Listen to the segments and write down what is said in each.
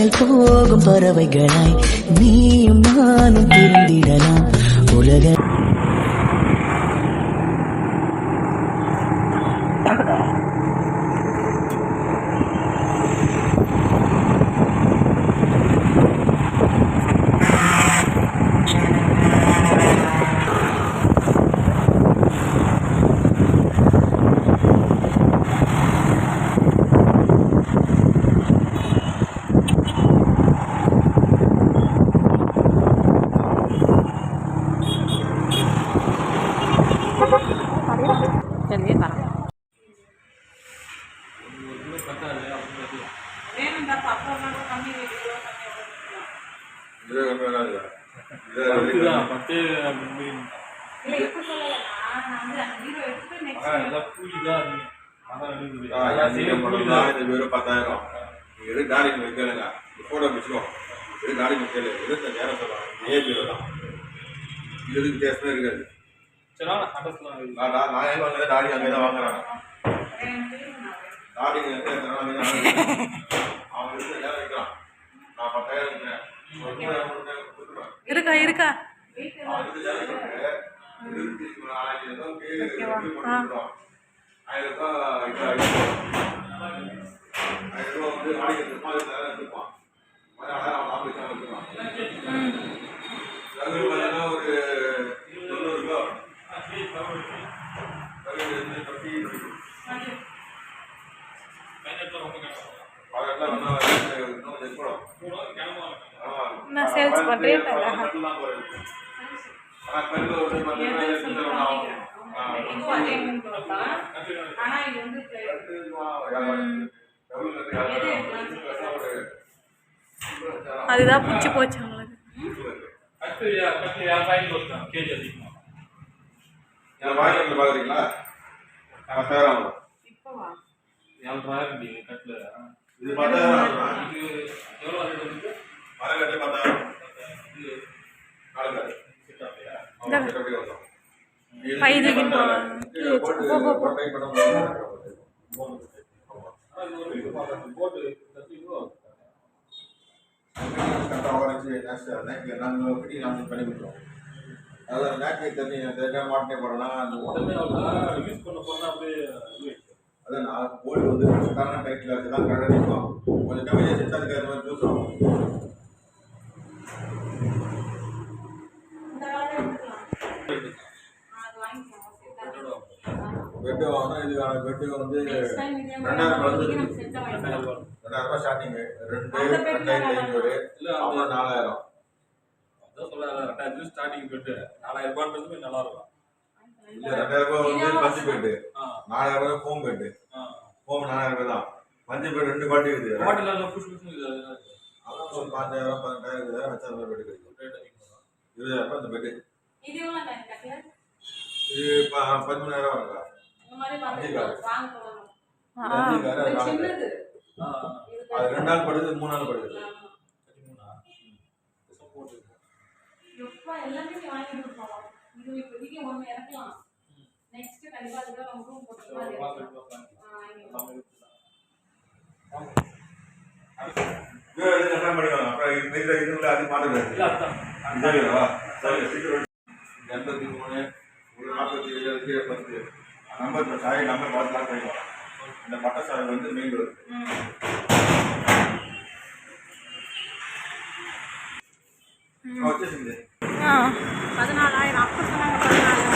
விண்ணில் போகும் பறவைகளாய் நீயும் நானும் திருந்திடலாம் உலக இது வெறும் பத்தாயிரம். எது காடி கேளுங்க. போட்டோ பிடிச்சிக்கோ எது காடி கேளு. இருபத்தஞ்சு நேரம் சொல்லலாம் ஏ பீரோ தான். இது எதுக்கு வித்தியாசமே இருக்காது. நான் ஏன் வாங்குறது? டாடி அங்கே தான் வாங்குறாங்க. டாடி. அவன் வைக்கிறான் நான் பத்தாயிரம் இருக்கிறேன் இருக்கா இருக்கா? அதுக்கு நான் சேல்ஸ் பண்றேன். ஆனா இது வந்து அதுதான் பிடிச்சி போச்சு அவங்களுக்கு. கேஜி. என் வாய்க்கில் பார்க்குறீங்களா ஏழ்றாயிரம் டி கட்டுல. இது பத்தாயிரம் இது எவ்வளவு rate வந்து? மரக்கட்டு பத்தாயிரம் இது ஆகலையா? அப்படியே வந்தோம். போட்டு ஒரு கை பண்ண முடியாது. ஆமா. ஆனா இது ஒரு வீடு பார்க்கறது. போட்டு தட்டி ரூபா. கரெக்டா உடைச்சு நேஷனல் நேக்கு நாங்கள் நாங்கள் பண்ணி கொடுத்துருவோம் அதாவது நேக்கு தண்ணி தெரியாம மாட்டினே போறோம்னா அந்த உடனே அவங்க யூஸ் பண்ண போனா அப்படியே அதான் நான் கோல்டு வந்து கரெக்டான டைட்டில் வச்சு தான் கரெக்டாக நிற்கும் கொஞ்சம் கம்மியாக செஞ்சு அதுக்கு அது மாதிரி ஜூஸ் ஆகும். பெட்டு வாங்கினா இதுக்கான பெட்டு வந்து ரெண்டாயிரம் மாதிரி வந்து நம்ம செட்டா வாங்கிக்கலாம். ரெண்டாயிரம் ரூபாய் ஸ்டார்டிங்கு ரெண்டு ரெண்டாயிரத்தி ஐநூறு. இல்ல அப்புறம் நாலாயிரம். அதான் ரெண்டாயிரம் ஸ்டார்டிங் போயிட்டு நாலாயிரம் ரூபான்றது நல்லா இருக்கும் இல்லை ரெண்டாயிரம் ரூபாய் வந்து பஞ்சு பெட்டு ஆ. நாலாயிரம் ரூபாய் ஃபோம் பெட்டு ஆ. ஃபோம் நாலாயிரம் ரூபாய் தான். பஞ்சு பெட் ரெண்டு பாட்டி இருக்குது. பாட்டில் எல்லாம் புஷ் புஷ் இது அதான் ஒரு பாஞ்சாயிரம் பதினெட்டாயிரம் இருபதாயிரம் ரூபாய் பெட்டு கிடைக்கும். அதிகமாக இருபதாயிரம் ரூபாய் அந்த பெட்டு இது பதிமூணாயிரம் ஆ இது அது ரெண்டு நாள் படுது மூணு நாள் படுது ஆமா. பதிமூணா சப்போர்ட் எப்பா எல்லாமே நீ வாங்கி கொடுப்போம் இது இப்போதைக்கு ஒண்ணு இறக்கலாம் நெக்ஸ்ட் கண்டிப்பா அதுக்கு நம்ம ரூம் போட்டு மாதிரி இறக்கலாம். ஆ, வாங்கிக்கலாம். இது இது என்ன பண்ணிக்கலாம் அப்புறம் இது மீதி இதுல அது மாட்டுறது இல்ல அதான் இதுவா சரி சீக்கிரம் எண்பத்தி மூணு ஒரு நாற்பத்தி ஏழு பத்து. நம்பர் சாய் நம்பர் பார்த்து தான் இந்த பட்ட சாய் வந்து மெயின் ரோடு ஆ பதினாலாயிரம். அப்போ சொன்னாங்க பதினாலாயிரம்.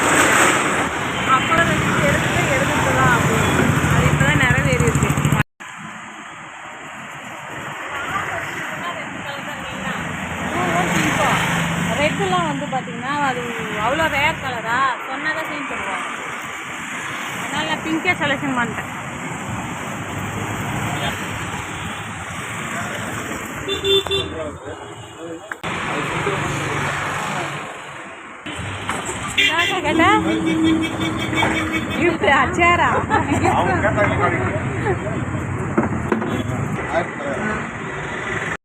அப்புறம் வச்சு எடுத்துட்டு எடுத்துக்கலாம் அப்படின்னு அது இப்போ தான் நிறைவேறி இருக்கு ரெட்டுலாம் வந்து பார்த்தீங்கன்னா அது அவ்வளோ ரேர் கலராக சொன்னால் தான் சேஞ்ச் பண்ணுவாங்க. அதனால் நான் பிங்கே செலெக்ஷன் பண்ணிட்டேன். y usted achera